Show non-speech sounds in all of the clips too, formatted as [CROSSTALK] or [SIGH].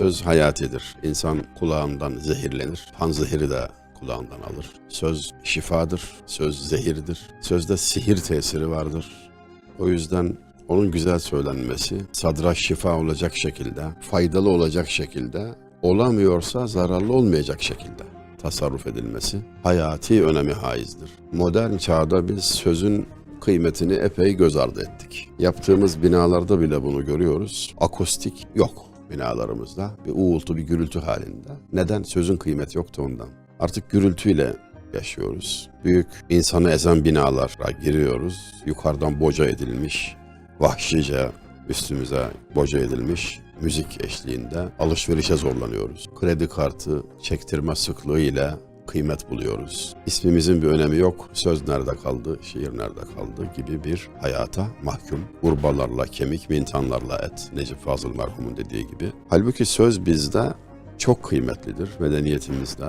Söz hayatidir. İnsan kulağından zehirlenir. Han zehiri de kulağından alır. Söz şifadır, söz zehirdir. Sözde sihir tesiri vardır. O yüzden onun güzel söylenmesi, sadra şifa olacak şekilde, faydalı olacak şekilde, olamıyorsa zararlı olmayacak şekilde tasarruf edilmesi hayati önemi haizdir. Modern çağda biz sözün kıymetini epey göz ardı ettik. Yaptığımız binalarda bile bunu görüyoruz. Akustik yok binalarımızda. Bir uğultu, bir gürültü halinde. Neden? Sözün kıymeti yoktu ondan. Artık gürültüyle yaşıyoruz. Büyük insanı ezen binalara giriyoruz. Yukarıdan boca edilmiş, vahşice üstümüze boca edilmiş müzik eşliğinde alışverişe zorlanıyoruz. Kredi kartı çektirme sıklığı ile kıymet buluyoruz. İsmimizin bir önemi yok. Söz nerede kaldı, şiir nerede kaldı gibi bir hayata mahkum. Urbalarla kemik, mintanlarla et. Necip Fazıl merhumun dediği gibi. Halbuki söz bizde çok kıymetlidir. Medeniyetimizde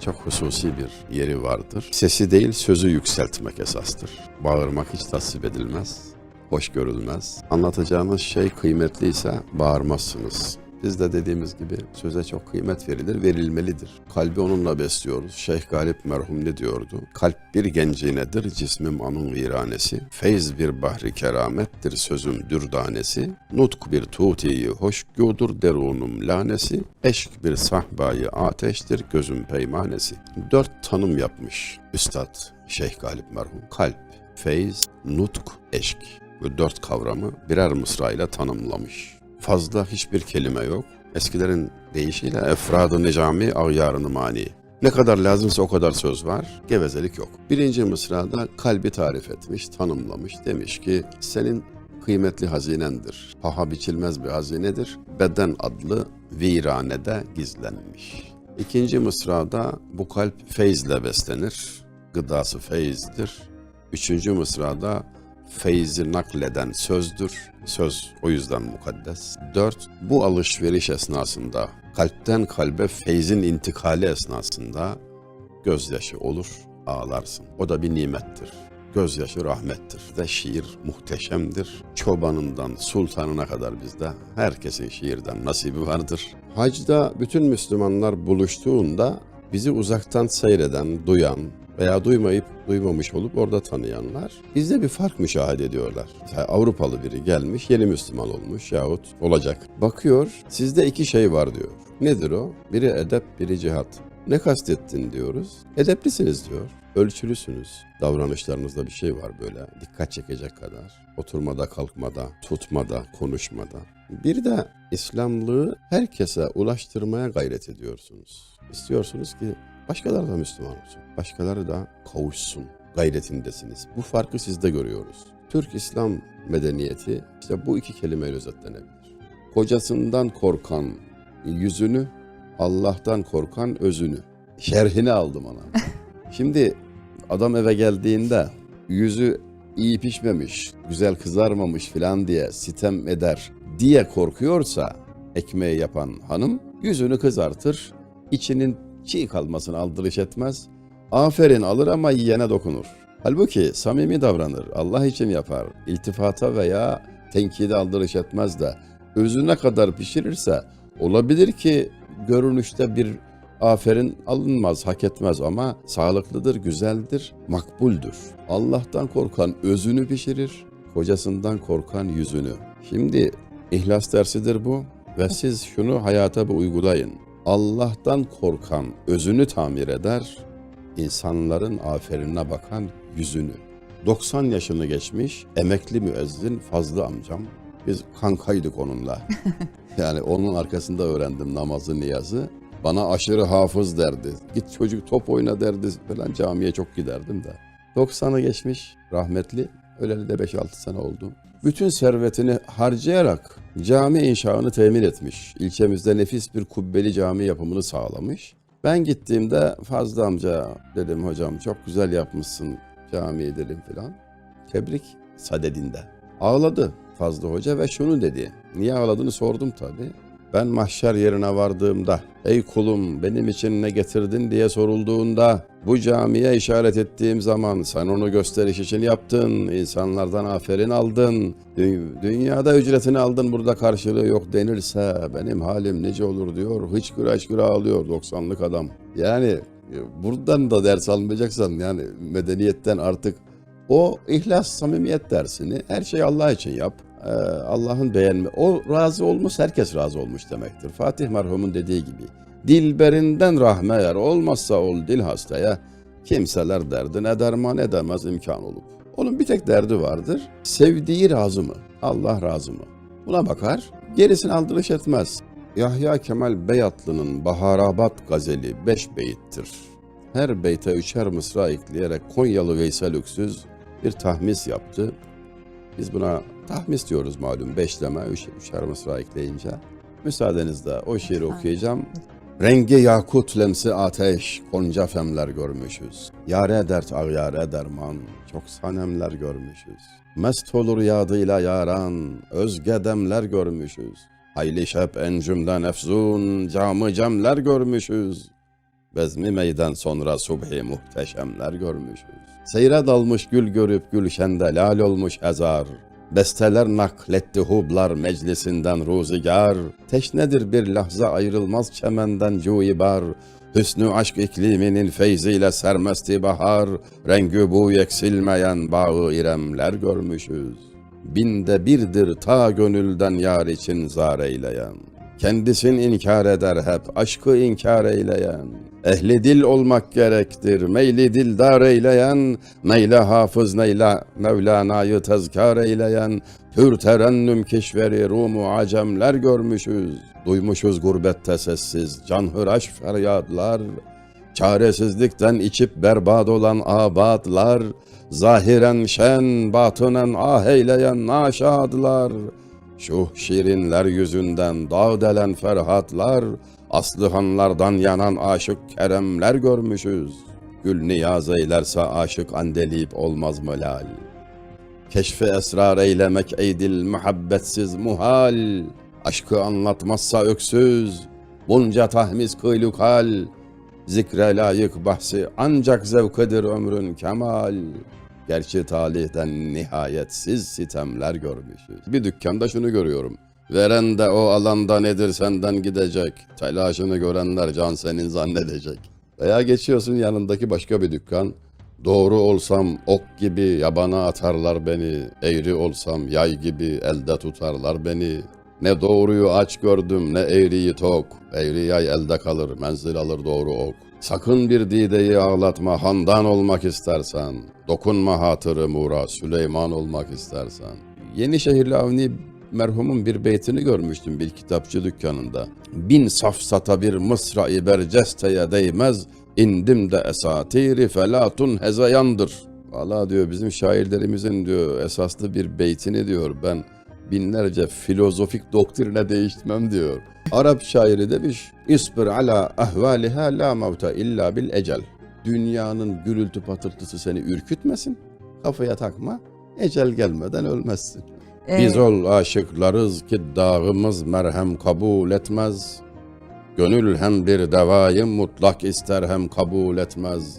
çok hususi bir yeri vardır. Sesi değil sözü yükseltmek esastır. Bağırmak hiç tasvip edilmez hoş görülmez. Anlatacağınız şey kıymetliyse bağırmazsınız. Biz de dediğimiz gibi söze çok kıymet verilir, verilmelidir. Kalbi onunla besliyoruz. Şeyh Galip merhum ne diyordu? Kalp bir gencinedir, cismim anın viranesi. Feyz bir bahri keramettir, sözüm dürdanesi. Nutk bir tutiyi hoşgudur, derunum lanesi. Eşk bir sahbayı ateştir, gözüm peymanesi. Dört tanım yapmış Üstad Şeyh Galip merhum. Kalp, feyz, nutk, eşk. Bu dört kavramı birer mısrayla tanımlamış. Fazla hiçbir kelime yok. Eskilerin deyişiyle efradı necami ağyarını mani. Ne kadar lazımsa o kadar söz var, gevezelik yok. Birinci mısrada kalbi tarif etmiş, tanımlamış. Demiş ki senin kıymetli hazinendir. Paha biçilmez bir hazinedir. Beden adlı viranede gizlenmiş. İkinci mısrada bu kalp feyzle beslenir. Gıdası feyizdir. Üçüncü mısrada feyzi nakleden sözdür. Söz o yüzden mukaddes. Dört, bu alışveriş esnasında, kalpten kalbe feyzin intikali esnasında gözyaşı olur, ağlarsın. O da bir nimettir. Gözyaşı rahmettir ve şiir muhteşemdir. Çobanından sultanına kadar bizde herkesin şiirden nasibi vardır. Hacda bütün Müslümanlar buluştuğunda bizi uzaktan seyreden, duyan, veya duymayıp duymamış olup orada tanıyanlar bizde bir fark müşahede ediyorlar. Mesela Avrupalı biri gelmiş yeni Müslüman olmuş yahut olacak. Bakıyor sizde iki şey var diyor. Nedir o? Biri edep biri cihat. Ne kastettin diyoruz. Edeplisiniz diyor. Ölçülüsünüz. Davranışlarınızda bir şey var böyle dikkat çekecek kadar. Oturmada, kalkmada, tutmada, konuşmada. Bir de İslamlığı herkese ulaştırmaya gayret ediyorsunuz. İstiyorsunuz ki Başkaları da Müslüman olsun. Başkaları da kavuşsun gayretindesiniz. Bu farkı sizde görüyoruz. Türk İslam medeniyeti işte bu iki kelimeyle özetlenebilir. Kocasından korkan yüzünü, Allah'tan korkan özünü. Şerhini aldım ona. [LAUGHS] Şimdi adam eve geldiğinde yüzü iyi pişmemiş, güzel kızarmamış filan diye sitem eder diye korkuyorsa ekmeği yapan hanım yüzünü kızartır, içinin çiğ kalmasını aldırış etmez. Aferin alır ama yiyene dokunur. Halbuki samimi davranır, Allah için yapar, iltifata veya tenkide aldırış etmez de özüne kadar pişirirse olabilir ki görünüşte bir aferin alınmaz, hak etmez ama sağlıklıdır, güzeldir, makbuldür. Allah'tan korkan özünü pişirir, kocasından korkan yüzünü. Şimdi ihlas dersidir bu ve siz şunu hayata bir uygulayın. Allah'tan korkan özünü tamir eder, insanların aferinine bakan yüzünü. 90 yaşını geçmiş emekli müezzin Fazlı amcam. Biz kankaydık onunla. [LAUGHS] yani onun arkasında öğrendim namazı niyazı. Bana aşırı hafız derdi. Git çocuk top oyna derdi falan camiye çok giderdim de. 90'ı geçmiş rahmetli. Öleli de 5-6 sene oldu. Bütün servetini harcayarak cami inşaını temin etmiş. İlçemizde nefis bir kubbeli cami yapımını sağlamış. Ben gittiğimde Fazlı amca dedim hocam çok güzel yapmışsın camiyi dedim filan. Tebrik sadedinde. Ağladı Fazlı Hoca ve şunu dedi. Niye ağladığını sordum tabii. Ben mahşer yerine vardığımda ey kulum benim için ne getirdin diye sorulduğunda Bu camiye işaret ettiğim zaman sen onu gösteriş için yaptın. insanlardan aferin aldın. Dü- Dünyada ücretini aldın burada karşılığı yok denirse benim halim nice olur diyor. Hıçkıra hıçkıra ağlıyor 90'lık adam. Yani e, buradan da ders almayacaksan yani medeniyetten artık o ihlas, samimiyet dersini her şeyi Allah için yap. Ee, Allah'ın beğenme. O razı olmuş, herkes razı olmuş demektir. Fatih merhumun dediği gibi. Dilberinden rahme yer olmazsa ol dil hastaya. Kimseler derdine derman edemez imkan olup. Onun bir tek derdi vardır. Sevdiği razı mı? Allah razı mı? Buna bakar. Gerisini aldırış etmez. Yahya Kemal Beyatlı'nın Baharabat gazeli beş beyittir. Her beyte üçer mısra ekleyerek Konyalı Veysel Öksüz bir tahmis yaptı. Biz buna tahmis diyoruz malum. Beşleme, üç, üçer mısra ekleyince. Müsaadenizle o şiiri okuyacağım. Rengi yakut lemsi ateş, gonca femler görmüşüz. Yare dert ağyare derman, çok sanemler görmüşüz. Mest olur yadıyla yaran, özge demler görmüşüz. Hayli şep encümden efzun, camı cemler görmüşüz. Bezmi meydan sonra subhi muhteşemler görmüşüz. Seyre dalmış gül görüp gülşende lal olmuş ezar. Besteler nakletti hublar meclisinden ruzigar. Teşnedir bir lahza ayrılmaz çemenden cuibar. Hüsnü aşk ikliminin feyziyle sermesti bahar. Rengi bu eksilmeyen bağı iremler görmüşüz. Binde birdir ta gönülden yar için zar eyleyen. Kendisin inkar eder hep, aşkı inkar eyleyen. Ehli dil olmak gerektir, meyli dildar eyleyen. Meyle hafız neyle Mevlana'yı tezkar eyleyen. Pür terennüm keşveri Rumu acemler görmüşüz. Duymuşuz gurbette sessiz, canhıraş feryadlar. Çaresizlikten içip berbat olan abadlar. Zahiren şen, batınen ah eyleyen naşadlar. Şu şirinler yüzünden dağ delen ferhatlar, Aslıhanlardan yanan aşık keremler görmüşüz. Gül niyaz eylerse aşık andelip olmaz mı lal? Keşfe esrar eylemek eydil muhabbetsiz muhal. Aşkı anlatmazsa öksüz, bunca tahmis kıylukal. Zikre layık bahsi ancak zevkıdır ömrün kemal. Gerçi talihten nihayetsiz sitemler görmüşüz. Bir dükkanda şunu görüyorum. Veren de o alanda nedir senden gidecek. Telaşını görenler can senin zannedecek. Veya geçiyorsun yanındaki başka bir dükkan. Doğru olsam ok gibi yabana atarlar beni. Eğri olsam yay gibi elde tutarlar beni. Ne doğruyu aç gördüm ne eğriyi tok. Eğri yay elde kalır menzil alır doğru ok. Sakın bir dideyi ağlatma handan olmak istersen. Dokunma hatırı Mura Süleyman olmak istersen. Yenişehirli Avni merhumun bir beytini görmüştüm bir kitapçı dükkanında. Bin safsata bir mısra-i değmez, indim de esatiri felatun hezeyandır. Valla diyor bizim şairlerimizin diyor esaslı bir beytini diyor ben binlerce filozofik doktrine değiştirmem diyor. Arap şairi demiş, İsbir ala ahvaliha la mevte illa bil ecel. Dünyanın gürültü patırtısı seni ürkütmesin, kafaya takma, ecel gelmeden ölmezsin. Biz Ee, ol aşıklarız ki dağımız merhem kabul etmez. Gönül hem bir devayı mutlak ister hem kabul etmez.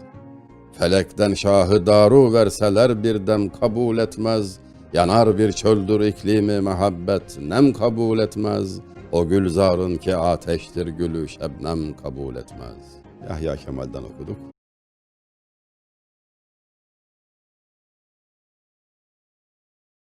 Felekten şahı daru verseler bir dem kabul etmez. Yanar bir çöldür iklimi mehabbet nem kabul etmez. O gülzarın ki ateştir gülü şebnem kabul etmez. Yahya Kemal'den okuduk.